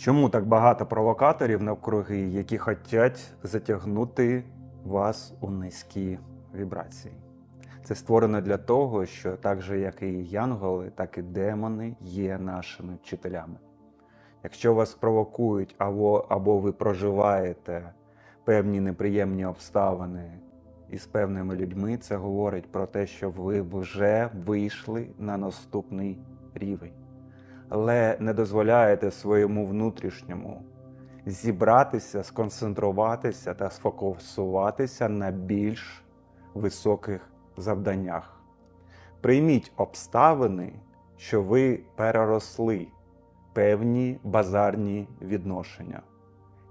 Чому так багато провокаторів навкруги, які хочуть затягнути вас у низькі вібрації? Це створено для того, що так же, як і янголи, так і демони є нашими вчителями. Якщо вас провокують або, або ви проживаєте певні неприємні обставини із певними людьми, це говорить про те, що ви вже вийшли на наступний рівень але не дозволяєте своєму внутрішньому зібратися, сконцентруватися та сфокусуватися на більш високих завданнях. Прийміть обставини, що ви переросли певні базарні відношення,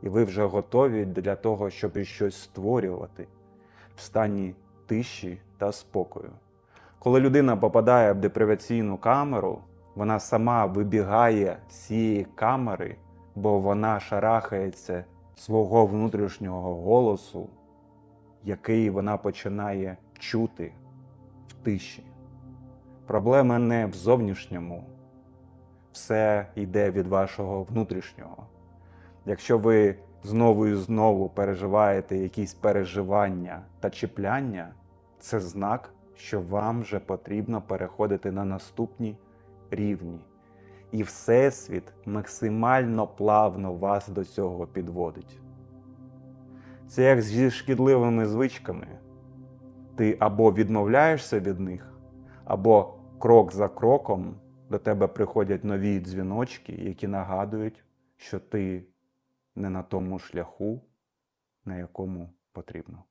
і ви вже готові для того, щоб щось створювати в стані тиші та спокою. Коли людина попадає в деприваційну камеру, вона сама вибігає з цієї камери, бо вона шарахається свого внутрішнього голосу, який вона починає чути в тиші. Проблема не в зовнішньому, все йде від вашого внутрішнього. Якщо ви знову і знову переживаєте якісь переживання та чіпляння, це знак, що вам вже потрібно переходити на наступні рівні. І Всесвіт максимально плавно вас до цього підводить. Це як зі шкідливими звичками. Ти або відмовляєшся від них, або крок за кроком до тебе приходять нові дзвіночки, які нагадують, що ти не на тому шляху, на якому потрібно.